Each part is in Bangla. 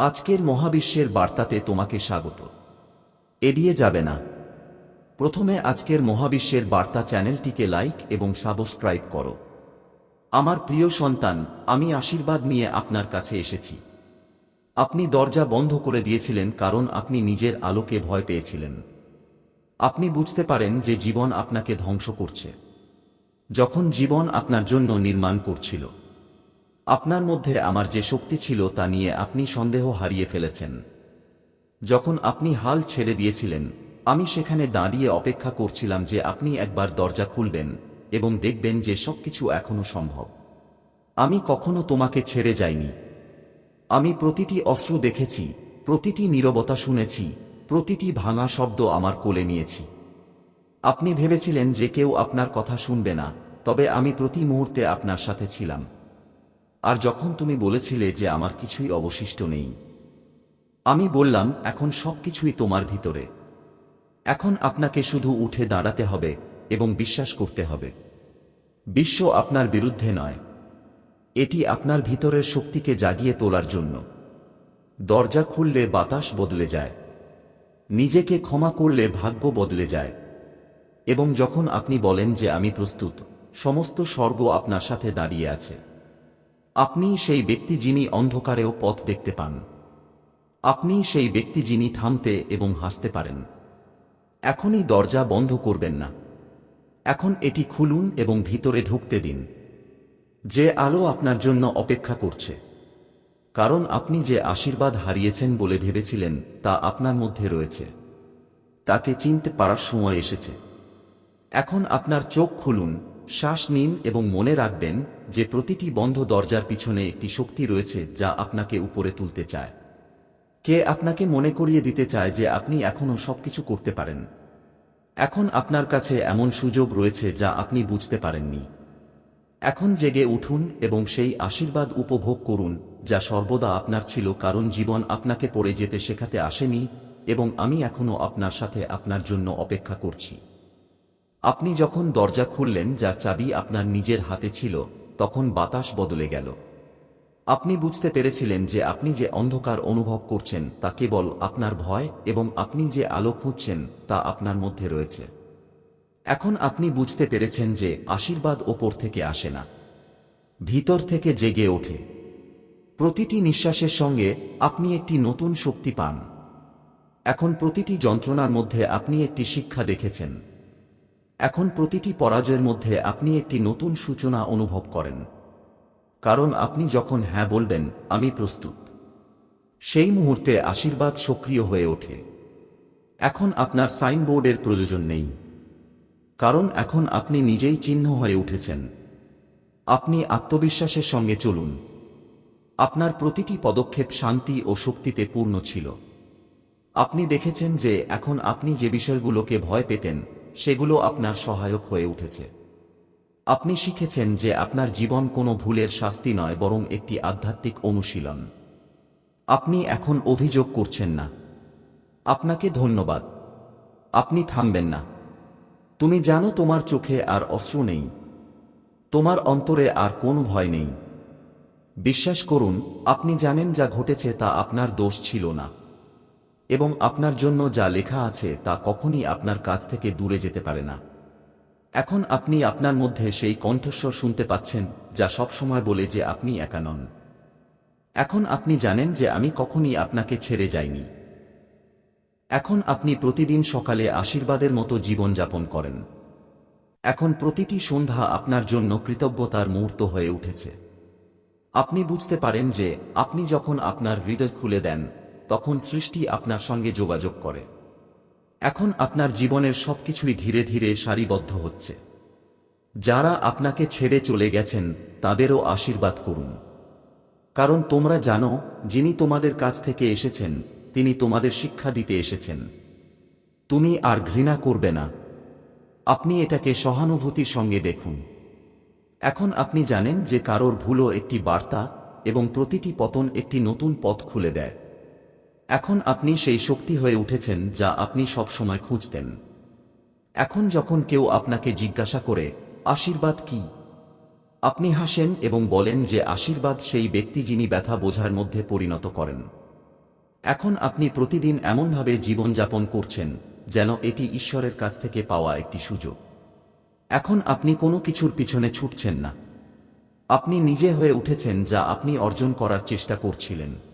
আজকের মহাবিশ্বের বার্তাতে তোমাকে স্বাগত। এড়িয়ে যাবে না। প্রথমে আজকের মহাবিশ্বের বার্তা চ্যানেলটিকে লাইক এবং সাবস্ক্রাইব করো। আমার প্রিয় সন্তান, আমি আশীর্বাদ নিয়ে আপনার কাছে এসেছি। আপনি দরজা বন্ধ করে দিয়েছিলেন কারণ আপনি নিজের আলোকে ভয় পেয়েছিলেন। আপনি বুঝতে পারেন যে জীবন আপনাকে ধ্বংস করছে। যখন জীবন আপনার জন্য নির্মাণ করছিল। আপনার মধ্যে আমার যে শক্তি ছিল তা নিয়ে আপনি সন্দেহ হারিয়ে ফেলেছেন। যখন আপনি হাল ছেড়ে দিয়েছিলেন, আমি সেখানে দাঁড়িয়ে অপেক্ষা করছিলাম যে আপনি একবার দরজা খুলবেন এবং দেখবেন যে সবকিছু এখনও সম্ভব। আমি কখনো তোমাকে ছেড়ে যাইনি। আমি প্রতিটি অস্ত্র দেখেছি, প্রতিটি নীরবতা শুনেছি, প্রতিটি ভাঙা শব্দ আমার কোলে নিয়েছি। আপনি ভেবেছিলেন যে কেউ আপনার কথা শুনবে না, তবে আমি প্রতি মুহূর্তে আপনার সাথে ছিলাম। আর যখন তুমি বলেছিলে যে আমার কিছুই অবশিষ্ট নেই, আমি বললাম, এখন সবকিছুই তোমার ভিতরে। এখন আপনাকে শুধু উঠে দাঁড়াতে হবে এবং বিশ্বাস করতে হবে। বিশ্ব আপনার বিরুদ্ধে নয়। এটি আপনার ভিতরের শক্তিকে জাগিয়ে তোলার জন্য। দরজা খুললে বাতাস বদলে যায়। নিজেকে ক্ষমা করলে ভাগ্য বদলে যায়। এবং যখন আপনি বলেন যে আমি প্রস্তুত, সমস্ত স্বর্গ আপনার সাথে দাঁড়িয়ে আছে। আপনি সেই ব্যক্তি যিনি অন্ধকারেও পথ দেখতে পান। আপনি সেই ব্যক্তি যিনি থামতে এবং হাসতে পারেন। এখনই দরজা বন্ধ করবেন না। এখন এটি খুলুন এবং ভিতরে ঢুকতে দিন। যে আলো আপনার জন্য অপেক্ষা করছে। কারণ আপনি যে আশীর্বাদ হারিয়েছেন বলে ভেবেছিলেন, তা আপনার মধ্যে রয়েছে। তাকে চিনতে পারার সময় এসেছে। এখন আপনার চোখ খুলুন শ্বাস নিন এবং মনে রাখবেন যে প্রতিটি বন্ধ দরজার পিছনে একটি শক্তি রয়েছে যা আপনাকে উপরে তুলতে চায়। কে আপনাকে মনে করিয়ে দিতে চায় যে আপনি এখনও সবকিছু করতে পারেন? এখন আপনার কাছে এমন সুযোগ রয়েছে যা আপনি বুঝতে পারেননি। এখন জেগে উঠুন এবং সেই আশীর্বাদ উপভোগ করুন যা সর্বদা আপনার ছিল কারণ জীবন আপনাকে পড়ে যেতে শেখাতে আসেনি এবং আমি এখনও আপনার সাথে আপনার জন্য অপেক্ষা করছি। আপনি যখন দরজা খুললেন যার চাবি আপনার নিজের হাতে ছিল, তখন বাতাস বদলে গেল। আপনি বুঝতে পেরেছিলেন যে আপনি যে অন্ধকার অনুভব করছেন, তা কেবল আপনার ভয় এবং আপনি যে আলো খুঁজছেন, তা আপনার মধ্যে রয়েছে। এখন আপনি বুঝতে পেরেছেন যে আশীর্বাদ ওপর থেকে আসে না। ভিতর থেকে জেগে ওঠে। প্রতিটি নিঃশ্বাসের সঙ্গে আপনি একটি নতুন শক্তি পান। এখন প্রতিটি যন্ত্রণার মধ্যে আপনি একটি শিক্ষা দেখেছেন। এখন প্রতিটি পরাজয়ের মধ্যে আপনি একটি নতুন সূচনা অনুভব করেন। কারণ আপনি যখন হ্যাঁ বলবেন, আমি প্রস্তুত। সেই মুহূর্তে আশীর্বাদ সক্রিয় হয়ে ওঠে। এখন আপনার সাইনবোর্ডের প্রয়োজন নেই। কারণ এখন আপনি নিজেই চিহ্ন হয়ে উঠেছেন। আপনি আত্মবিশ্বাসের সঙ্গে চলুন। আপনার প্রতিটি পদক্ষেপ শান্তি ও শক্তিতে পূর্ণ ছিল। আপনি দেখেছেন যে এখন আপনি যে বিষয়গুলোকে ভয় পেতেন সেগুলো আপনার সহায়ক হয়ে উঠেছে। আপনি শিখেছেন যে আপনার জীবন কোনো ভুলের শাস্তি নয়, বরং একটি আধ্যাত্মিক অনুশীলন। আপনি এখন অভিযোগ করছেন না। আপনাকে ধন্যবাদ। আপনি থামবেন না। তুমি জানো তোমার চোখে আর অশ্রু নেই। তোমার অন্তরে আর কোনো ভয় নেই। বিশ্বাস করুন, আপনি জানেন যা ঘটেছে তা আপনার দোষ ছিল না। এবং আপনার জন্য যা লেখা আছে তা কখনই আপনার কাছ থেকে দূরে যেতে পারে না। এখন আপনি আপনার মধ্যে সেই কণ্ঠস্বর শুনতে পাচ্ছেন, যা সবসময় বলে যে আপনি একা নন। এখন আপনি জানেন যে আমি কখনই আপনাকে ছেড়ে যাইনি। এখন আপনি প্রতিদিন সকালে আশীর্বাদের মতো জীবন যাপন করেন। এখন প্রতিটি সন্ধ্যা আপনার জন্য কৃতজ্ঞতার মুহূর্ত হয়ে উঠেছে। আপনি বুঝতে পারেন যে আপনি যখন আপনার হৃদয় খুলে দেন তখন সৃষ্টি আপনার সঙ্গে যোগাযোগ করে। এখন আপনার জীবনের সবকিছুই ধীরে ধীরে সারিবদ্ধ হচ্ছে। যারা আপনাকে ছেড়ে চলে গেছেন, তাদেরও আশীর্বাদ করুন। কারণ তোমরা জানো, যিনি তোমাদের কাছ থেকে এসেছেন, তিনি তোমাদের শিক্ষা দিতে এসেছেন। তুমি আর ঘৃণা করবে না। আপনি এটাকে সহানুভূতির সঙ্গে দেখুন। এখন আপনি জানেন যে কারোর ভুলও একটি বার্তা এবং প্রতিটি পতন একটি নতুন পথ খুলে দেয়। এখন আপনি সেই শক্তি হয়ে উঠেছেন যা আপনি সবসময় খুঁজতেন। এখন যখন কেউ আপনাকে জিজ্ঞাসা করে, আশীর্বাদ কি? আপনি হাসেন এবং বলেন যে আশীর্বাদ সেই ব্যক্তি যিনি ব্যথা বোঝার মধ্যে পরিণত করেন। এখন আপনি প্রতিদিন এমনভাবে জীবনযাপন করছেন যেন এটি ঈশ্বরের কাছ থেকে পাওয়া একটি সুযোগ। এখন আপনি কোনো কিছুর পিছনে ছুটছেন না। আপনি নিজে হয়ে উঠেছেন যা আপনি অর্জন করার চেষ্টা করছিলেন।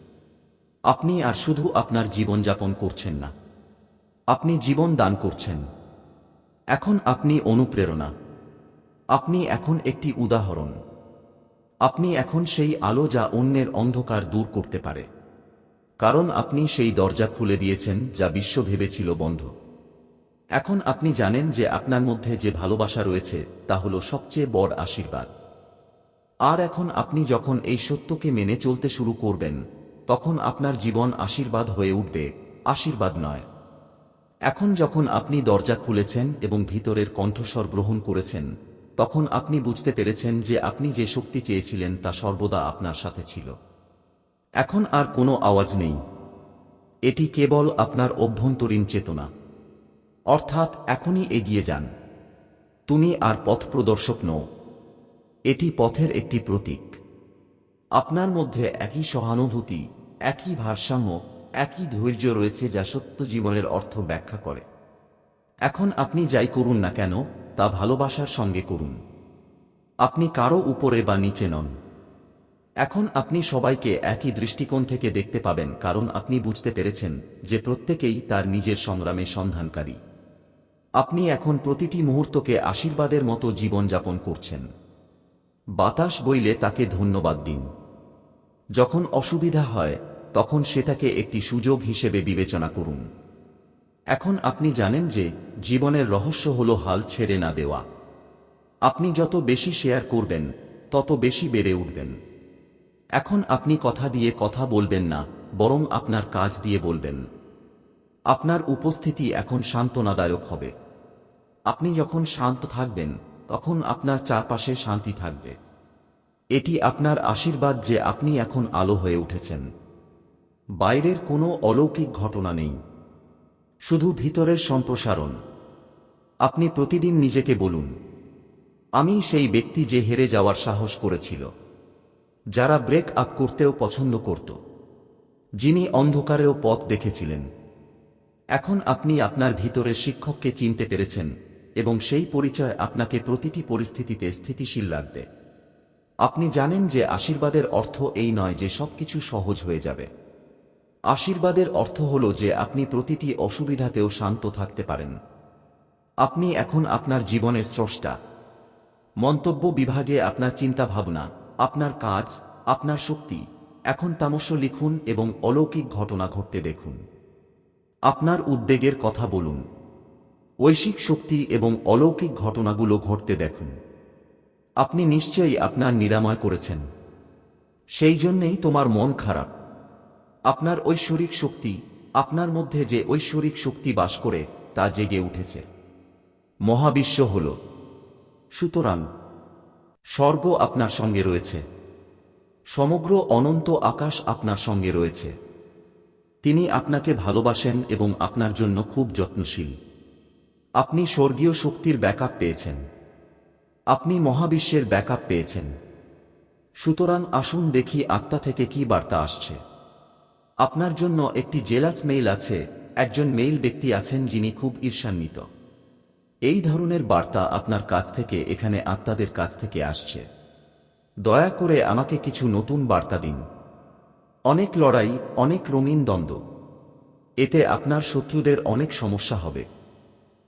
আপনি আর শুধু আপনার জীবনযাপন করছেন না। আপনি জীবন দান করছেন। এখন আপনি অনুপ্রেরণা। আপনি এখন একটি উদাহরণ। আপনি এখন সেই আলো যা অন্যের অন্ধকার দূর করতে পারে। কারণ আপনি সেই দরজা খুলে দিয়েছেন যা বিশ্ব ভেবেছিল বন্ধ। এখন আপনি জানেন যে আপনার মধ্যে যে ভালোবাসা রয়েছে, তা হল সবচেয়ে বড় আশীর্বাদ। আর এখন আপনি যখন এই সত্যকে মেনে চলতে শুরু করবেন তখন আপনার জীবন আশীর্বাদ হয়ে উঠবে, আশীর্বাদ নয়। এখন যখন আপনি দরজা খুলেছেন এবং ভিতরের কণ্ঠস্বর গ্রহণ করেছেন, তখন আপনি বুঝতে পেরেছেন যে আপনি যে শক্তি চেয়েছিলেন তা সর্বদা আপনার সাথে ছিল। এখন আর কোনো আওয়াজ নেই। এটি কেবল আপনার অভ্যন্তরীণ চেতনা। অর্থাৎ এখনই এগিয়ে যান। তুমি আর পথ প্রদর্শক নও। এটি পথের একটি প্রতীক। আপনার মধ্যে একই সহানুভূতি একই ভারসাম্য, একই ধৈর্য রয়েছে যা সত্য জীবনের অর্থ ব্যাখ্যা করে। এখন আপনি যাই করুন না কেন, তা ভালোবাসার সঙ্গে করুন। আপনি কারও উপরে বা নিচে নন। এখন আপনি সবাইকে একই দৃষ্টিকোণ থেকে দেখতে পাবেন, কারণ আপনি বুঝতে পেরেছেন যে প্রত্যেকেই তার নিজের সংগ্রামে সন্ধানকারী। আপনি এখন প্রতিটি মুহূর্তকে আশীর্বাদের মতো জীবনযাপন করছেন। বাতাস বইলে তাকে ধন্যবাদ দিন। যখন অসুবিধা হয়, তখন সেটাকে একটি সুযোগ হিসেবে বিবেচনা করুন। এখন আপনি জানেন যে, জীবনের রহস্য হল হাল ছেড়ে না দেওয়া। আপনি যত বেশি শেয়ার করবেন, তত বেশি বেড়ে উঠবেন। এখন আপনি কথা দিয়ে কথা বলবেন না, বরং আপনার কাজ দিয়ে বলবেন। আপনার উপস্থিতি এখন সান্ত্বনাদায়ক হবে। আপনি যখন শান্ত থাকবেন, তখন আপনার চারপাশে শান্তি থাকবে। এটি আপনার আশীর্বাদ যে আপনি এখন আলো হয়ে উঠেছেন। বাইরের কোনো অলৌকিক ঘটনা নেই। শুধু ভিতরের সম্প্রসারণ। আপনি প্রতিদিন নিজেকে বলুন, আমি সেই ব্যক্তি যে হেরে যাওয়ার সাহস করেছিল, যারা ব্রেক আপ করতেও পছন্দ করত, যিনি অন্ধকারেও পথ দেখেছিলেন। এখন আপনি আপনার ভিতরের শিক্ষককে চিনতে পেরেছেন এবং সেই পরিচয় আপনাকে প্রতিটি পরিস্থিতিতে স্থিতিশীল রাখবে। আপনি জানেন যে আশীর্বাদের অর্থ এই নয় যে সবকিছু সহজ হয়ে যাবে। আশীর্বাদের অর্থ হল যে আপনি প্রতিটি অসুবিধাতেও শান্ত থাকতে পারেন। আপনি এখন আপনার জীবনের স্রষ্টা। মন্তব্য বিভাগে আপনার চিন্তা ভাবনা আপনার কাজ, আপনার শক্তি। এখন তামস্য লিখুন এবং অলৌকিক ঘটনা ঘটতে দেখুন। আপনার উদ্বেগের কথা বলুন। ঐশিক শক্তি এবং অলৌকিক ঘটনাগুলো ঘটতে দেখুন। আপনি নিশ্চয়ই আপনার নিরাময় করেছেন। সেই জন্যেই তোমার মন খারাপ। আপনার ঐশ্বরিক শক্তি, আপনার মধ্যে যে ঐশ্বরিক শক্তি বাস করে, তা জেগে উঠেছে। মহাবিশ্ব হল। সুতরাং, স্বর্গ আপনার সঙ্গে রয়েছে। সমগ্র অনন্ত আকাশ আপনার সঙ্গে রয়েছে। তিনি আপনাকে ভালোবাসেন এবং আপনার জন্য খুব যত্নশীল। আপনি স্বর্গীয় শক্তির ব্যাকআপ পেয়েছেন। আপনি মহাবিশ্বের ব্যাকআপ পেয়েছেন। সুতরাং আসুন দেখি আত্মা থেকে কি বার্তা আসছে। আপনার জন্য একটি জেলাস মেইল আছে, একজন মেইল ব্যক্তি আছেন যিনি খুব ঈর্ষান্বিত। এই ধরনের বার্তা আপনার কাছ থেকে, এখানে আত্মাদের কাছ থেকে আসছে। দয়া করে আমাকে কিছু নতুন বার্তা দিন। অনেক লড়াই, অনেক রঙিন দ্বন্দ্ব। এতে আপনার শত্রুদের অনেক সমস্যা হবে।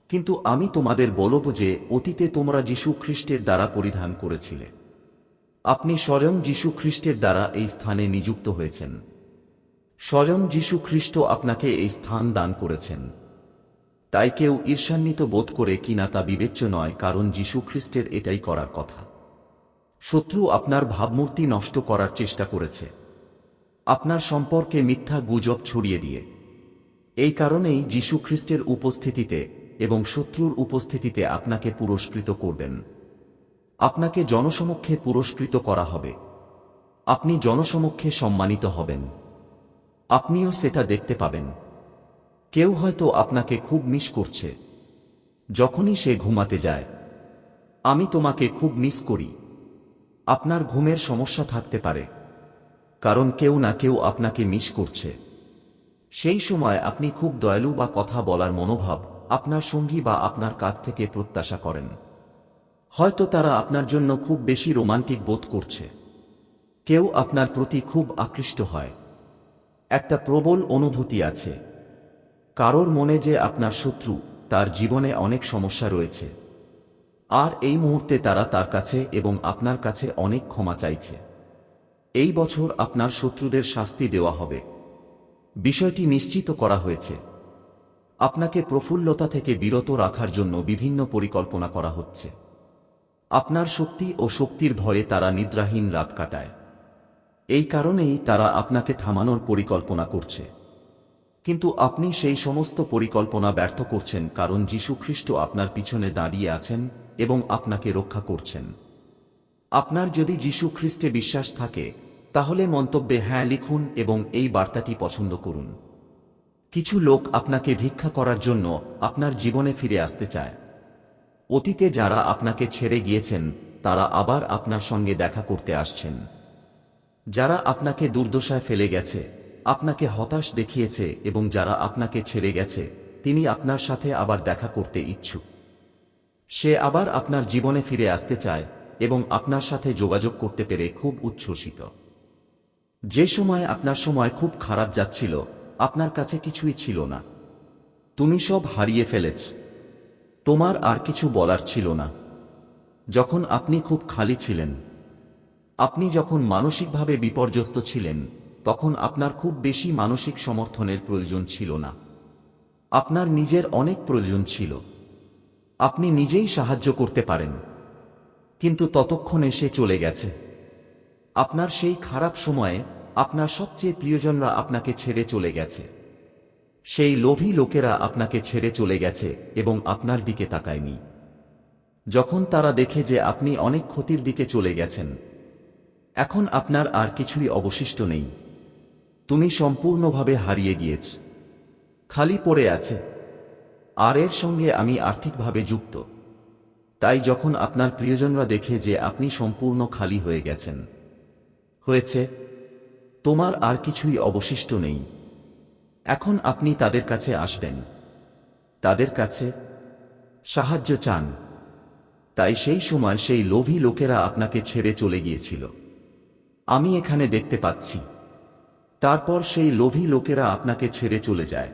কিন্তু আমি তোমাদের বলব যে অতীতে তোমরা যীশু খ্রিস্টের দ্বারা পরিধান করেছিলে। আপনি স্বয়ং যীশু খ্রিস্টের দ্বারা এই স্থানে নিযুক্ত হয়েছেন। স্বয়ং যীশু খ্রিস্ট আপনাকে এই স্থান দান করেছেন। তাই কেউ ঈর্ষান্বিত বোধ করে কিনা তা বিবেচ্য নয়, কারণ যীশু খ্রিস্টের এটাই করার কথা। শত্রু আপনার ভাবমূর্তি নষ্ট করার চেষ্টা করেছে। আপনার সম্পর্কে মিথ্যা গুজব ছড়িয়ে দিয়ে। এই কারণেই যীশু খ্রিস্টের উপস্থিতিতে এবং শত্রুর উপস্থিতিতে আপনাকে পুরস্কৃত করবেন। আপনাকে জনসমক্ষে পুরস্কৃত করা হবে। আপনি জনসমক্ষে সম্মানিত হবেন। আপনিও সেটা দেখতে পাবেন। কেউ হয়তো আপনাকে খুব মিস করছে। যখনই সে ঘুমাতে যায়। আমি তোমাকে খুব মিস করি। আপনার ঘুমের সমস্যা থাকতে পারে। কারণ কেউ না কেউ আপনাকে মিস করছে। সেই সময় আপনি খুব দয়ালু বা কথা বলার মনোভাব আপনার সঙ্গী বা আপনার কাছ থেকে প্রত্যাশা করেন। হয়তো তারা আপনার জন্য খুব বেশি রোমান্টিক বোধ করছে। কেউ আপনার প্রতি খুব আকৃষ্ট হয়। একটা প্রবল অনুভূতি আছে। কারোর মনে যে আপনার শত্রু, তার জীবনে অনেক সমস্যা রয়েছে। আর এই মুহূর্তে তারা তার কাছে এবং আপনার কাছে অনেক ক্ষমা চাইছে। এই বছর আপনার শত্রুদের শাস্তি দেওয়া হবে। বিষয়টি নিশ্চিত করা হয়েছে। আপনাকে প্রফুল্লতা থেকে বিরত রাখার জন্য বিভিন্ন পরিকল্পনা করা হচ্ছে। আপনার শক্তি ও শক্তির ভয়ে তারা নিদ্রাহীন রাত কাটায়। এই কারণেই তারা আপনাকে থামানোর পরিকল্পনা করছে। কিন্তু আপনি সেই সমস্ত পরিকল্পনা ব্যর্থ করছেন কারণ যীশুখ্রিস্ট আপনার পিছনে দাঁড়িয়ে আছেন এবং আপনাকে রক্ষা করছেন। আপনার যদি যীশু খ্রিস্টে বিশ্বাস থাকে, তাহলে মন্তব্যে হ্যাঁ লিখুন এবং এই বার্তাটি পছন্দ করুন। কিছু লোক আপনাকে ভিক্ষা করার জন্য আপনার জীবনে ফিরে আসতে চায়। অতীতে যারা আপনাকে ছেড়ে গিয়েছেন, তারা আবার আপনার সঙ্গে দেখা করতে আসছেন। যারা আপনাকে দুর্দশায় ফেলে গেছে, আপনাকে হতাশ দেখিয়েছে এবং যারা আপনাকে ছেড়ে গেছে, তিনি আপনার সাথে আবার দেখা করতে ইচ্ছুক। সে আবার আপনার জীবনে ফিরে আসতে চায় এবং আপনার সাথে যোগাযোগ করতে পেরে খুব উচ্ছ্বসিত। যে সময় আপনার সময় খুব খারাপ যাচ্ছিল আপনার কাছে কিছুই ছিল না। তুমি সব হারিয়ে ফেলেছ। তোমার আর কিছু বলার ছিল না। যখন আপনি খুব খালি ছিলেন, আপনি যখন মানসিকভাবে বিপর্যস্ত ছিলেন, তখন আপনার খুব বেশি মানসিক সমর্থনের প্রয়োজন ছিল না। আপনার নিজের অনেক প্রয়োজন ছিল। আপনি নিজেই সাহায্য করতে পারেন। কিন্তু ততক্ষণে সে চলে গেছে। আপনার সেই খারাপ সময়ে আপনার সবচেয়ে প্রিয়জনরা আপনাকে ছেড়ে চলে গেছে। সেই লোভী লোকেরা আপনাকে ছেড়ে চলে গেছে এবং আপনার দিকে তাকায়নি। যখন তারা দেখে যে আপনি অনেক ক্ষতির দিকে চলে গেছেন, এখন আপনার আর কিছুই অবশিষ্ট নেই। তুমি সম্পূর্ণভাবে হারিয়ে গিয়েছ। খালি পড়ে আছে। আর এর সঙ্গে আমি আর্থিকভাবে যুক্ত। তাই যখন আপনার প্রিয়জনরা দেখে যে আপনি সম্পূর্ণ খালি হয়ে গেছেন, হয়েছে তোমার আর কিছুই অবশিষ্ট নেই। এখন আপনি তাদের কাছে আসবেন। তাদের কাছে সাহায্য চান। তাই সেই সময় সেই লোভী লোকেরা আপনাকে ছেড়ে চলে গিয়েছিল। আমি এখানে দেখতে পাচ্ছি। তারপর সেই লোভী লোকেরা আপনাকে ছেড়ে চলে যায়।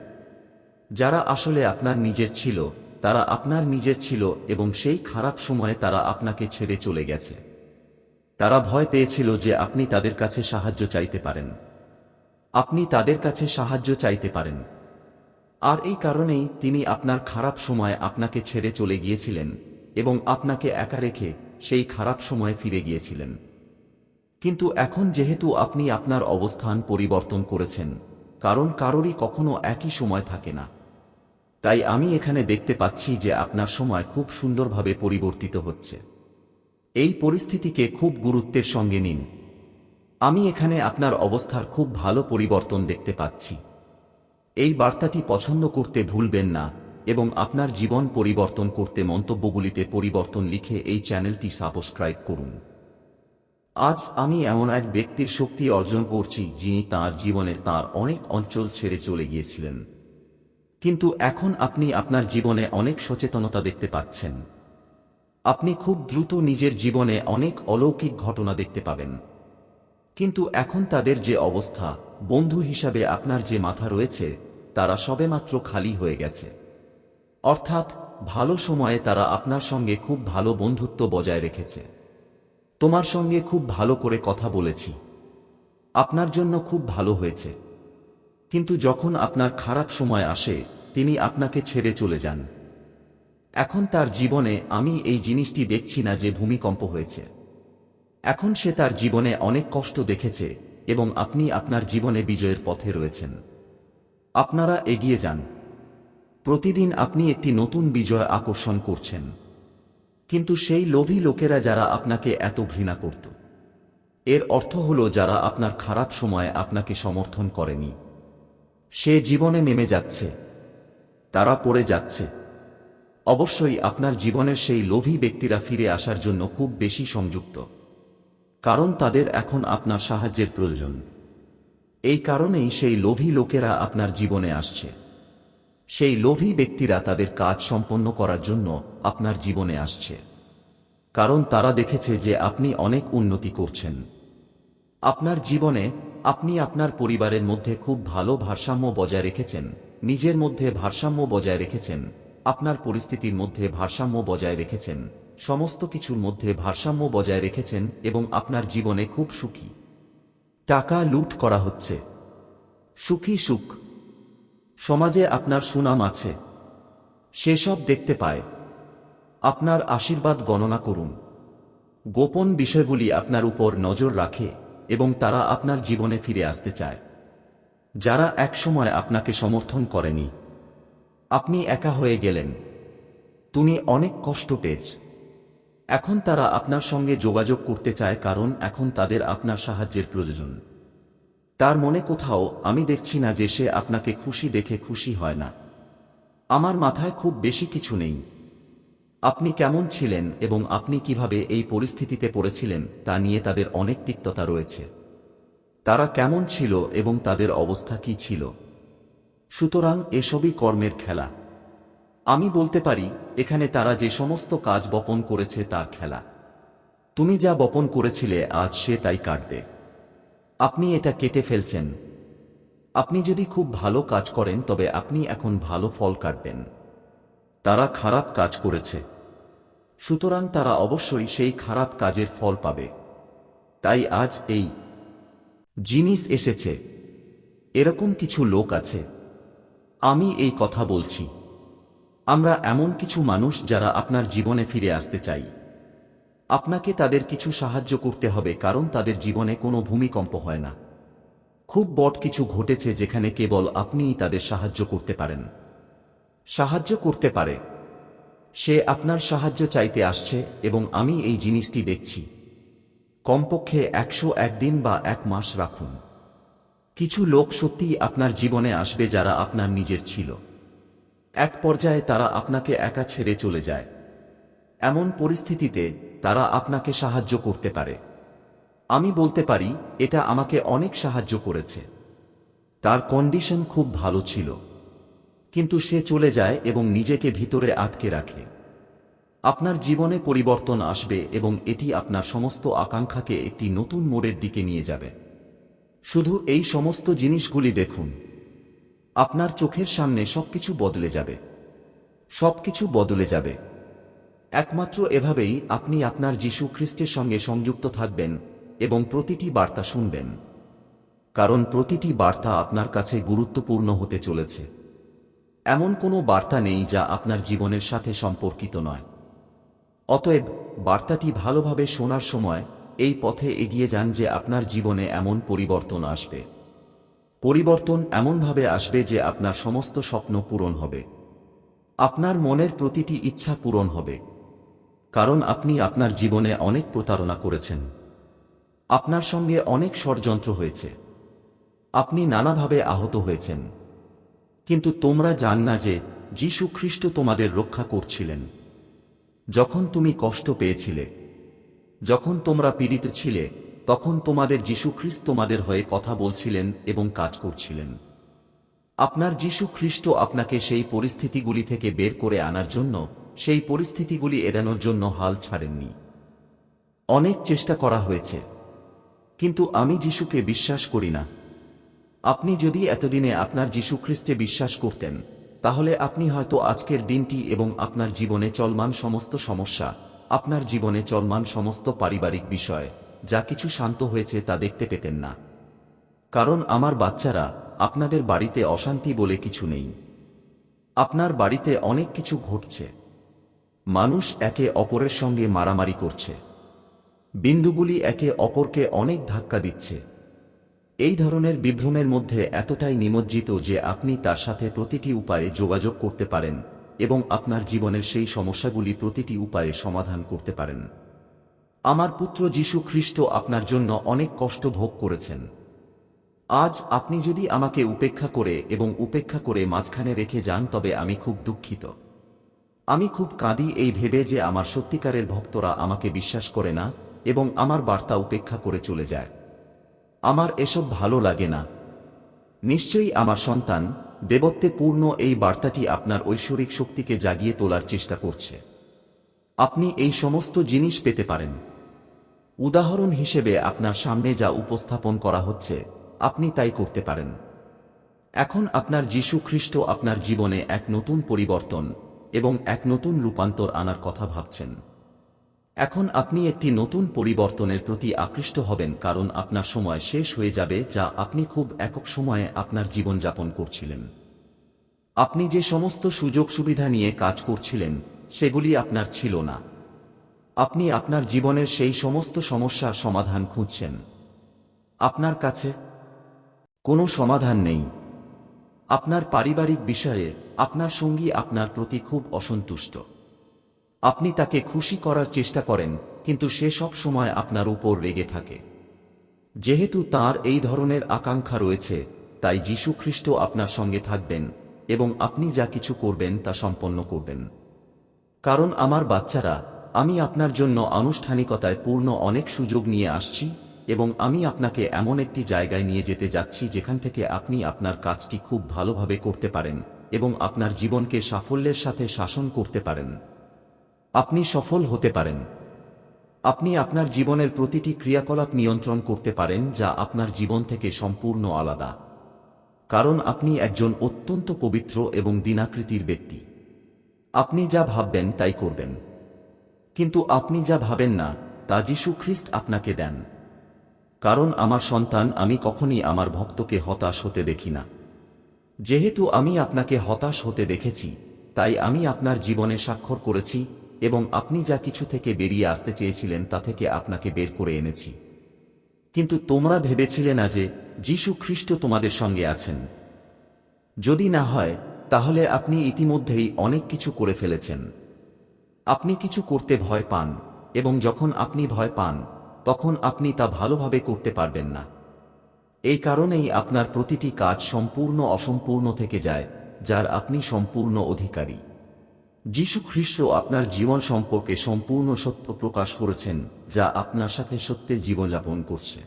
যারা আসলে আপনার নিজের ছিল, তারা আপনার নিজের ছিল এবং সেই খারাপ সময়ে তারা আপনাকে ছেড়ে চলে গেছে। তারা ভয় পেয়েছিল যে আপনি তাদের কাছে সাহায্য চাইতে পারেন। আপনি তাদের কাছে সাহায্য চাইতে পারেন। আর এই কারণেই তিনি আপনার খারাপ সময় আপনাকে ছেড়ে চলে গিয়েছিলেন এবং আপনাকে একা রেখে সেই খারাপ সময়ে ফিরে গিয়েছিলেন। কিন্তু এখন যেহেতু আপনি আপনার অবস্থান পরিবর্তন করেছেন, কারণ কারোরই কখনো একই সময় থাকে না। তাই আমি এখানে দেখতে পাচ্ছি যে আপনার সময় খুব সুন্দরভাবে পরিবর্তিত হচ্ছে। এই পরিস্থিতিকে খুব গুরুত্বের সঙ্গে নিন। আমি এখানে আপনার অবস্থার খুব ভালো পরিবর্তন দেখতে পাচ্ছি। এই বার্তাটি পছন্দ করতে ভুলবেন না এবং আপনার জীবন পরিবর্তন করতে মন্তব্যগুলিতে পরিবর্তন লিখে এই চ্যানেলটি সাবস্ক্রাইব করুন। আজ আমি এমন এক ব্যক্তির শক্তি অর্জন করছি যিনি তার জীবনে তার অনেক অঞ্চল ছেড়ে চলে গিয়েছিলেন। কিন্তু এখন আপনি আপনার জীবনে অনেক সচেতনতা দেখতে পাচ্ছেন। আপনি খুব দ্রুত নিজের জীবনে অনেক অলৌকিক ঘটনা দেখতে পাবেন। কিন্তু এখন তাদের যে অবস্থা, বন্ধু হিসাবে আপনার যে মাথা রয়েছে, তারা সবেমাত্র খালি হয়ে গেছে। অর্থাৎ, ভালো সময়ে তারা আপনার সঙ্গে খুব ভালো বন্ধুত্ব বজায় রেখেছে। তোমার সঙ্গে খুব ভালো করে কথা বলেছি। আপনার জন্য খুব ভালো হয়েছে। কিন্তু যখন আপনার খারাপ সময় আসে, তিনি আপনাকে ছেড়ে চলে যান। এখন তার জীবনে আমি এই জিনিসটি দেখছি না যে ভূমিকম্প হয়েছে। এখন সে তার জীবনে অনেক কষ্ট দেখেছে এবং আপনি আপনার জীবনে বিজয়ের পথে রয়েছেন। আপনারা এগিয়ে যান। প্রতিদিন আপনি একটি নতুন বিজয় আকর্ষণ করছেন। কিন্তু সেই লোভী লোকেরা যারা আপনাকে এত ঘৃণা করত, এর অর্থ হল যারা আপনার খারাপ সময়ে আপনাকে সমর্থন করেনি। সে জীবনে নেমে যাচ্ছে। তারা পড়ে যাচ্ছে। অবশ্যই আপনার জীবনের সেই লোভী ব্যক্তিরা ফিরে আসার জন্য খুব বেশি সংযুক্ত। কারণ তাদের এখন আপনার সাহায্যের প্রয়োজন। এই কারণেই সেই লোভী লোকেরা আপনার জীবনে আসছে। সেই লোভী ব্যক্তিরা তাদের কাজ সম্পন্ন করার জন্য আপনার জীবনে আসছে। কারণ তারা দেখেছে যে আপনি অনেক উন্নতি করছেন। আপনার জীবনে আপনি আপনার পরিবারের মধ্যে খুব ভালো ভারসাম্য বজায় রেখেছেন, নিজের মধ্যে ভারসাম্য বজায় রেখেছেন। আপনার পরিস্থিতির মধ্যে ভারসাম্য বজায় রেখেছেন। সমস্ত কিছুর মধ্যে ভারসাম্য বজায় রেখেছেন এবং আপনার জীবনে খুব সুখী। টাকা লুট করা হচ্ছে। সুখী সুখ। সমাজে আপনার সুনাম আছে। সেসব দেখতে পায়। আপনার আশীর্বাদ গণনা করুন। গোপন বিষয়গুলি আপনার উপর নজর রাখে এবং তারা আপনার জীবনে ফিরে আসতে চায়। যারা একসময় আপনাকে সমর্থন করেনি আপনি একা হয়ে গেলেন। তুমি অনেক কষ্ট পেয়েছ। এখন তারা আপনার সঙ্গে যোগাযোগ করতে চায় কারণ এখন তাদের আপনার সাহায্যের প্রয়োজন। তার মনে কোথাও, আমি দেখছি না যে সে আপনাকে খুশি দেখে খুশি হয় না। আমার মাথায় খুব বেশি কিছু নেই। আপনি কেমন ছিলেন এবং আপনি কীভাবে এই পরিস্থিতিতে পড়েছিলেন তা নিয়ে তাদের অনেক তিক্ততা রয়েছে। তারা কেমন ছিল এবং তাদের অবস্থা কি ছিল? সুতরাং এসবই কর্মের খেলা। আমি বলতে পারি, এখানে তারা যে সমস্ত কাজ বপন করেছে তার খেলা। তুমি যা বপন করেছিলে, আজ সে তাই কাটবে। আপনি এটা কেটে ফেলছেন। আপনি যদি খুব ভালো কাজ করেন, তবে আপনি এখন ভালো ফল কাটবেন। তারা খারাপ কাজ করেছে। সুতরাং তারা অবশ্যই সেই খারাপ কাজের ফল পাবে। তাই আজ এই জিনিস এসেছে। এরকম কিছু লোক আছে। আমি এই কথা বলছি। আমরা এমন কিছু মানুষ যারা আপনার জীবনে ফিরে আসতে চাই। আপনাকে তাদের কিছু সাহায্য করতে হবে কারণ তাদের জীবনে কোনো ভূমিকম্প হয় না। খুব বড় কিছু ঘটেছে যেখানে কেবল আপনিই তাদের সাহায্য করতে পারেন। সাহায্য করতে পারে। সে আপনার সাহায্য চাইতে আসছে এবং আমি এই জিনিসটি দেখছি। কমপক্ষে একশো একদিন বা এক মাস রাখুন। কিছু লোক সত্যিই আপনার জীবনে আসবে যারা আপনার নিজের ছিল। এক পর্যায়ে তারা আপনাকে একা ছেড়ে চলে যায়। এমন পরিস্থিতিতে তারা আপনাকে সাহায্য করতে পারে। আমি বলতে পারি, এটা আমাকে অনেক সাহায্য করেছে। তার কন্ডিশন খুব ভালো ছিল। কিন্তু সে চলে যায় এবং নিজেকে ভিতরে আটকে রাখে। আপনার জীবনে পরিবর্তন আসবে এবং এটি আপনার সমস্ত আকাঙ্ক্ষাকে একটি নতুন মোড়ের দিকে নিয়ে যাবে। শুধু এই সমস্ত জিনিসগুলি দেখুন। আপনার চোখের সামনে সবকিছু বদলে যাবে। সবকিছু বদলে যাবে। একমাত্র এভাবেই আপনি আপনার যীশু খ্রিস্টের সঙ্গে সংযুক্ত থাকবেন এবং প্রতিটি বার্তা শুনবেন। কারণ প্রতিটি বার্তা আপনার কাছে গুরুত্বপূর্ণ হতে চলেছে। এমন কোনো বার্তা নেই যা আপনার জীবনের সাথে সম্পর্কিত নয়। অতএব বার্তাটি ভালোভাবে শোনার সময় এই পথে এগিয়ে যান যে আপনার জীবনে এমন পরিবর্তন আসবে। পরিবর্তন এমনভাবে আসবে যে আপনার সমস্ত স্বপ্ন পূরণ হবে। আপনার মনের প্রতিটি ইচ্ছা পূরণ হবে। কারণ আপনি আপনার জীবনে অনেক প্রতারণা করেছেন। আপনার সঙ্গে অনেক ষড়যন্ত্র হয়েছে। আপনি নানাভাবে আহত হয়েছেন। কিন্তু তোমরা জান না যে যীশু খ্রিস্ট তোমাদের রক্ষা করছিলেন। যখন তুমি কষ্ট পেয়েছিলে যখন তোমরা পীড়িত ছিলে, তখন তোমাদের যীশু খ্রিস্ট তোমাদের হয়ে কথা বলছিলেন এবং কাজ করছিলেন। আপনার যীশু খ্রিস্ট আপনাকে সেই পরিস্থিতিগুলি থেকে বের করে আনার জন্য, সেই পরিস্থিতিগুলি এড়ানোর জন্য হাল ছাড়েননি। অনেক চেষ্টা করা হয়েছে। কিন্তু আমি যিশুকে বিশ্বাস করি না। আপনি যদি এতদিনে আপনার খ্রিস্টে বিশ্বাস করতেন, তাহলে আপনি হয়তো আজকের দিনটি এবং আপনার জীবনে চলমান সমস্ত সমস্যা আপনার জীবনে চলমান সমস্ত পারিবারিক বিষয়, যা কিছু শান্ত হয়েছে তা দেখতে পেতেন না। কারণ আমার বাচ্চারা আপনাদের বাড়িতে অশান্তি বলে কিছু নেই। আপনার বাড়িতে অনেক কিছু ঘটছে। মানুষ একে অপরের সঙ্গে মারামারি করছে। বিন্দুগুলি একে অপরকে অনেক ধাক্কা দিচ্ছে। এই ধরনের বিভ্রমের মধ্যে এতটাই নিমজ্জিত যে আপনি তার সাথে প্রতিটি উপায়ে যোগাযোগ করতে পারেন। এবং আপনার জীবনের সেই সমস্যাগুলি প্রতিটি উপায়ে সমাধান করতে পারেন। আমার পুত্র যীশু খ্রিস্ট আপনার জন্য অনেক কষ্ট ভোগ করেছেন। আজ আপনি যদি আমাকে উপেক্ষা করে এবং উপেক্ষা করে মাঝখানে রেখে যান তবে আমি খুব দুঃখিত। আমি খুব কাঁদি এই ভেবে যে আমার সত্যিকারের ভক্তরা আমাকে বিশ্বাস করে না এবং আমার বার্তা উপেক্ষা করে চলে যায়। আমার এসব ভালো লাগে না। নিশ্চয়ই আমার সন্তান দেবত্বে পূর্ণ এই বার্তাটি আপনার ঐশ্বরিক শক্তিকে জাগিয়ে তোলার চেষ্টা করছে। আপনি এই সমস্ত জিনিস পেতে পারেন। উদাহরণ হিসেবে আপনার সামনে যা উপস্থাপন করা হচ্ছে, আপনি তাই করতে পারেন। এখন আপনার যীশু খ্রিস্ট আপনার জীবনে এক নতুন পরিবর্তন এবং এক নতুন রূপান্তর আনার কথা ভাবছেন। এখন আপনি একটি নতুন পরিবর্তনের প্রতি আকৃষ্ট হবেন কারণ আপনার সময় শেষ হয়ে যাবে যা আপনি খুব একক সময়ে আপনার জীবন যাপন করছিলেন। আপনি যে সমস্ত সুযোগ সুবিধা নিয়ে কাজ করছিলেন, সেগুলি আপনার ছিল না। আপনি আপনার জীবনের সেই সমস্ত সমস্যার সমাধান খুঁজছেন। আপনার কাছে কোনো সমাধান নেই। আপনার পারিবারিক বিষয়ে আপনার সঙ্গী আপনার প্রতি খুব অসন্তুষ্ট। আপনি তাকে খুশি করার চেষ্টা করেন, কিন্তু সে সব সময় আপনার উপর রেগে থাকে। যেহেতু তার এই ধরনের আকাঙ্ক্ষা রয়েছে, তাই যীশু খ্রিস্ট আপনার সঙ্গে থাকবেন এবং আপনি যা কিছু করবেন তা সম্পন্ন করবেন। কারণ আমার বাচ্চারা, আমি আপনার জন্য আনুষ্ঠানিকতায় পূর্ণ অনেক সুযোগ নিয়ে আসছি এবং আমি আপনাকে এমন একটি জায়গায় নিয়ে যেতে যাচ্ছি যেখান থেকে আপনি আপনার কাজটি খুব ভালোভাবে করতে পারেন এবং আপনার জীবনকে সাফল্যের সাথে শাসন করতে পারেন। আপনি সফল হতে পারেন। আপনি আপনার জীবনের প্রতিটি ক্রিয়াকলাপ নিয়ন্ত্রণ করতে পারেন, যা আপনার জীবন থেকে সম্পূর্ণ আলাদা। কারণ আপনি একজন অত্যন্ত পবিত্র এবং দিনাকৃতির ব্যক্তি। আপনি যা ভাববেন তাই করবেন। কিন্তু আপনি যা ভাবেন না, তা যীশু খ্রিস্ট আপনাকে দেন। কারণ আমার সন্তান, আমি কখনই আমার ভক্তকে হতাশ হতে দেখি না। যেহেতু আমি আপনাকে হতাশ হতে দেখেছি, তাই আমি আপনার জীবনে স্বাক্ষর করেছি এবং আপনি যা কিছু থেকে বেরিয়ে আসতে চেয়েছিলেন তা থেকে আপনাকে বের করে এনেছি। কিন্তু তোমরা ভেবেছিলে না যে যীশু খ্রিস্ট তোমাদের সঙ্গে আছেন। যদি না হয়, তাহলে আপনি ইতিমধ্যেই অনেক কিছু করে ফেলেছেন। আপনি কিছু করতে ভয় পান, এবং যখন আপনি ভয় পান, তখন আপনি তা ভালোভাবে করতে পারবেন না। এই কারণেই আপনার প্রতিটি কাজ সম্পূর্ণ অসম্পূর্ণ থেকে যায়, যার আপনি সম্পূর্ণ অধিকারী। যীশু খ্রিস্ট আপনার জীবন সম্পর্কে সম্পূর্ণ সত্য প্রকাশ করেছেন, যা আপনার সাথে সত্যের জীবনযাপন করছে।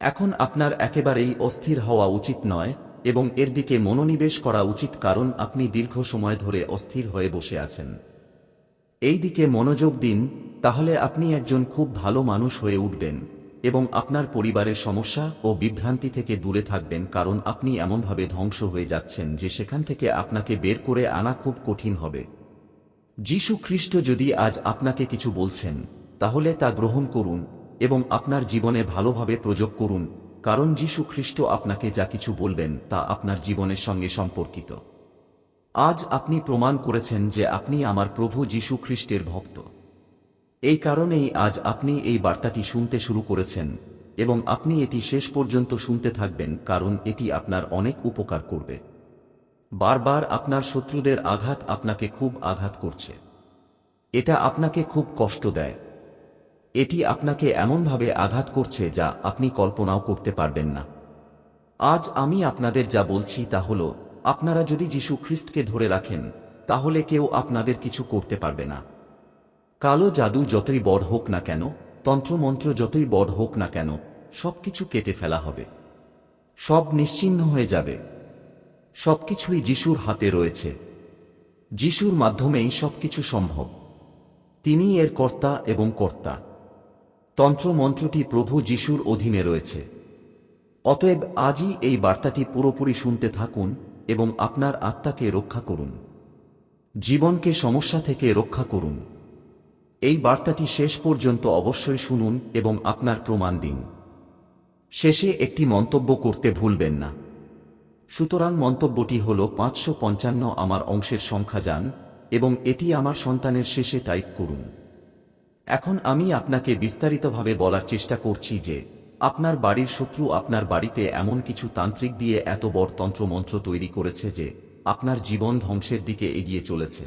এখন আপনার একেবারেই অস্থির হওয়া উচিত নয় এবং এর দিকে মনোনিবেশ করা উচিত কারণ আপনি দীর্ঘ সময় ধরে অস্থির হয়ে বসে আছেন। এই দিকে মনোযোগ দিন, তাহলে আপনি একজন খুব ভালো মানুষ হয়ে উঠবেন। এবং আপনার পরিবারের সমস্যা ও বিভ্রান্তি থেকে দূরে থাকবেন কারণ আপনি এমনভাবে ধ্বংস হয়ে যাচ্ছেন যে সেখান থেকে আপনাকে বের করে আনা খুব কঠিন হবে। যীশু খ্রিস্ট যদি আজ আপনাকে কিছু বলছেন, তাহলে তা গ্রহণ করুন এবং আপনার জীবনে ভালোভাবে প্রয়োগ করুন, কারণ যীশু খ্রিস্ট আপনাকে যা কিছু বলবেন তা আপনার জীবনের সঙ্গে সম্পর্কিত। আজ আপনি প্রমাণ করেছেন যে আপনি আমার প্রভু যীশু খ্রিস্টের ভক্ত। এই কারণেই আজ আপনি এই বার্তাটি শুনতে শুরু করেছেন, এবং আপনি এটি শেষ পর্যন্ত শুনতে থাকবেন, কারণ এটি আপনার অনেক উপকার করবে। বারবার আপনার শত্রুদের আঘাত আপনাকে খুব আঘাত করছে। এটা আপনাকে খুব কষ্ট দেয়। এটি আপনাকে এমনভাবে আঘাত করছে যা আপনি কল্পনাও করতে পারবেন না। আজ আমি আপনাদের যা বলছি তা হল, আপনারা যদি যীশু খ্রিস্টকে ধরে রাখেন, তাহলে কেউ আপনাদের কিছু করতে পারবে না। কালো জাদু যতই বড় হোক না কেন, তন্ত্রমন্ত্র যতই বড় হোক না কেন, সবকিছু কেটে ফেলা হবে। সব নিশ্চিহ্ন হয়ে যাবে। সবকিছুই যিশুর হাতে রয়েছে। যিশুর মাধ্যমেই সবকিছু সম্ভব। তিনি এর কর্তা এবং কর্তা। তন্ত্রমন্ত্রটি প্রভু যিশুর অধীনে রয়েছে। অতএব আজই এই বার্তাটি পুরোপুরি শুনতে থাকুন এবং আপনার আত্মাকে রক্ষা করুন। জীবনকে সমস্যা থেকে রক্ষা করুন। এই বার্তাটি শেষ পর্যন্ত অবশ্যই শুনুন এবং আপনার প্রমাণ দিন। শেষে একটি মন্তব্য করতে ভুলবেন না। সুতরাং মন্তব্যটি হল, পাঁচশো পঞ্চান্ন আমার অংশের সংখ্যা যান এবং এটি আমার সন্তানের শেষে টাইপ করুন। এখন আমি আপনাকে বিস্তারিতভাবে বলার চেষ্টা করছি যে, আপনার বাড়ির শত্রু আপনার বাড়িতে এমন কিছু তান্ত্রিক দিয়ে এত বড় তন্ত্রমন্ত্র তৈরি করেছে যে, আপনার জীবন ধ্বংসের দিকে এগিয়ে চলেছে।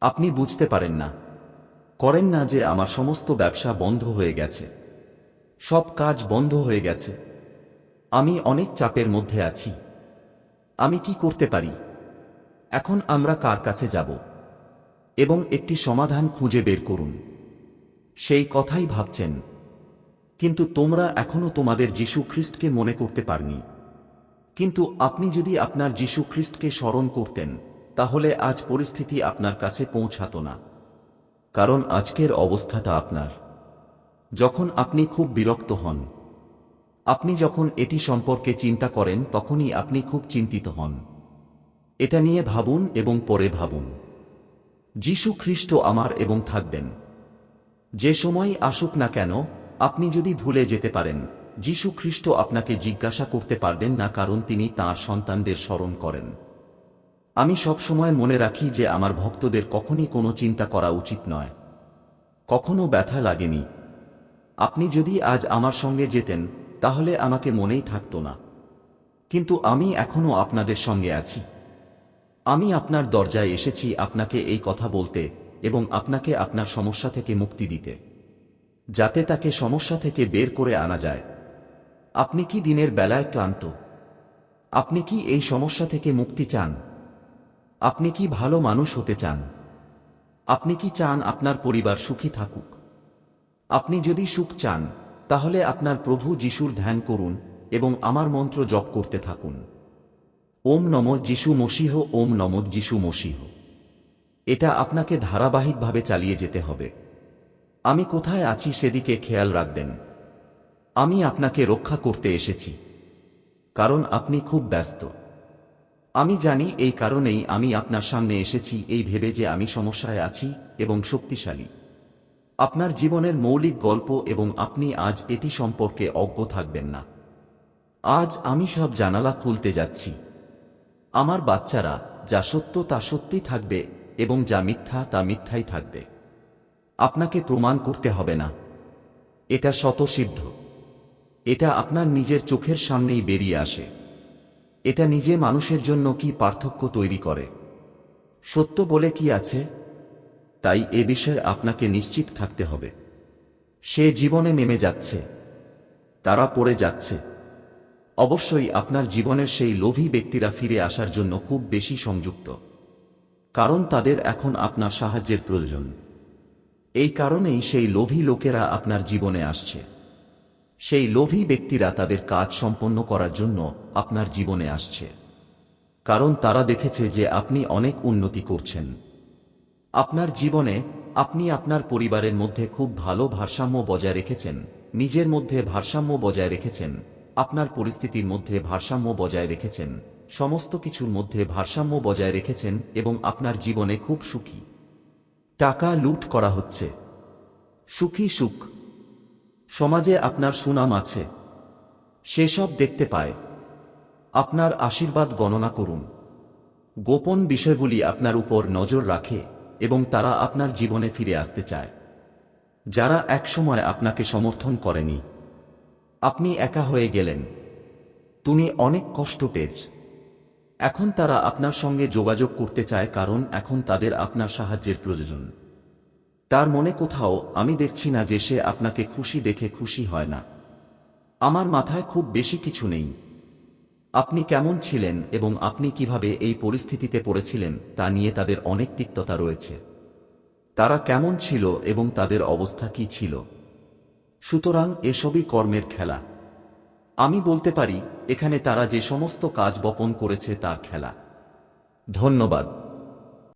আপনি বুঝতে পারেন না। করেন না যে আমার সমস্ত ব্যবসা বন্ধ হয়ে গেছে। সব কাজ বন্ধ হয়ে গেছে। আমি অনেক চাপের মধ্যে আছি। আমি কি করতে পারি? এখন আমরা কার কাছে যাব? এবং একটি সমাধান খুঁজে বের করুন। সেই কথাই ভাবছেন। কিন্তু তোমরা এখনও তোমাদের যীশু খ্রিস্টকে মনে করতে পারনি। কিন্তু আপনি যদি আপনার যীশু খ্রিস্টকে স্মরণ করতেন, তাহলে আজ পরিস্থিতি আপনার কাছে পৌঁছাতো না। কারণ আজকের অবস্থাটা আপনার। যখন আপনি খুব বিরক্ত হন, আপনি যখন এটি সম্পর্কে চিন্তা করেন, তখনই আপনি খুব চিন্তিত হন। এটা নিয়ে ভাবুন এবং পরে ভাবুন। যীশু খ্রিস্ট আমার এবং থাকবেন। যে সময় আসুক না কেন, আপনি যদি ভুলে যেতে পারেন, যীশু খ্রিস্ট আপনাকে জিজ্ঞাসা করতে পারবেন না কারণ তিনি তাঁর সন্তানদের স্মরণ করেন। আমি সব সময় মনে রাখি যে আমার ভক্তদের কখনই কোনো চিন্তা করা উচিত নয়। কখনো ব্যথা লাগেনি। আপনি যদি আজ আমার সঙ্গে যেতেন, তাহলে আমাকে মনেই থাকতো না। কিন্তু আমি এখনও আপনাদের সঙ্গে আছি। আমি আপনার দরজায় এসেছি আপনাকে এই কথা বলতে এবং আপনাকে আপনার সমস্যা থেকে মুক্তি দিতে। যাতে তাকে সমস্যা থেকে বের করে আনা যায়। আপনি কি দিনের বেলায় ক্লান্ত? আপনি কি এই সমস্যা থেকে মুক্তি চান? আপনি কি ভালো মানুষ হতে চান? আপনি কি চান আপনার পরিবার সুখী থাকুক? আপনি যদি সুখ চান, তাহলে আপনার প্রভু যিশুর ধ্যান করুন এবং আমার মন্ত্র জপ করতে থাকুন। ওম নম যিশু মসিহ, ওম নম যিশু মসিহ। এটা আপনাকে ধারাবাহিকভাবে চালিয়ে যেতে হবে। আমি কোথায় আছি সেদিকে খেয়াল রাখবেন। আমি আপনাকে রক্ষা করতে এসেছি। কারণ আপনি খুব ব্যস্ত। আমি জানি এই কারণেই আমি আপনার সামনে এসেছি, এই ভেবে যে আমি সমস্যায় আছি এবং শক্তিশালী। আপনার জীবনের মৌলিক গল্প এবং আপনি আজ এটি সম্পর্কে অজ্ঞ থাকবেন না। আজ আমি সব জানালা খুলতে যাচ্ছি। আমার বাচ্চারা, যা সত্য তা সত্যি থাকবে এবং যা মিথ্যা তা মিথ্যাই থাকবে। আপনাকে প্রমাণ করতে হবে না। এটা শতসিদ্ধ এটা আপনার নিজের চোখের সামনেই বেরিয়ে আসে। এটা নিজে মানুষের জন্য কি পার্থক্য তৈরি করে? সত্য বলে কি আছে? তাই এ বিষয়ে আপনাকে নিশ্চিত থাকতে হবে। সে জীবনে নেমে যাচ্ছে। তারা পড়ে যাচ্ছে। অবশ্যই আপনার জীবনের সেই লোভী ব্যক্তিরা ফিরে আসার জন্য খুব বেশি সংযুক্ত। কারণ তাদের এখন আপনার সাহায্যের প্রয়োজন। এই কারণেই সেই লোভী লোকেরা আপনার জীবনে আসছে। সেই লোভী ব্যক্তিরা তাদের কাজ সম্পন্ন করার জন্য আপনার জীবনে আসছে। কারণ তারা দেখেছে যে আপনি অনেক উন্নতি করছেন। আপনার জীবনে আপনি আপনার পরিবারের মধ্যে খুব ভালো ভারসাম্য বজায় রেখেছেন, নিজের মধ্যে ভারসাম্য বজায় রেখেছেন, আপনার পরিস্থিতির মধ্যে ভারসাম্য বজায় রেখেছেন, সমস্ত কিছুর মধ্যে ভারসাম্য বজায় রেখেছেন এবং আপনার জীবনে খুব সুখী। টাকা লুট করা হচ্ছে। সুখী সুখ সমাজে আপনার সুনাম আছে। সেসব দেখতে পায়। আপনার আশীর্বাদ গণনা করুন। গোপন বিষয়গুলি আপনার উপর নজর রাখে এবং তারা আপনার জীবনে ফিরে আসতে চায়। যারা একসময় আপনাকে সমর্থন করেনি। আপনি একা হয়ে গেলেন। তুমি অনেক কষ্ট পেয়েছ। এখন তারা আপনার সঙ্গে যোগাযোগ করতে চায় কারণ এখন তাদের আপনার সাহায্যের প্রয়োজন। তার মনে কোথাও, আমি দেখছি না যে সে আপনাকে খুশি দেখে খুশি হয় না। আমার মাথায় খুব বেশি কিছু নেই। আপনি কেমন ছিলেন এবং আপনি কীভাবে এই পরিস্থিতিতে পড়েছিলেন, তা নিয়ে তাদের অনেক তিক্ততা রয়েছে। তারা কেমন ছিল এবং তাদের অবস্থা কি ছিল? সুতরাং এসবই কর্মের খেলা। আমি বলতে পারি, এখানে তারা যে সমস্ত কাজ বপন করেছে তার খেলা। ধন্যবাদ।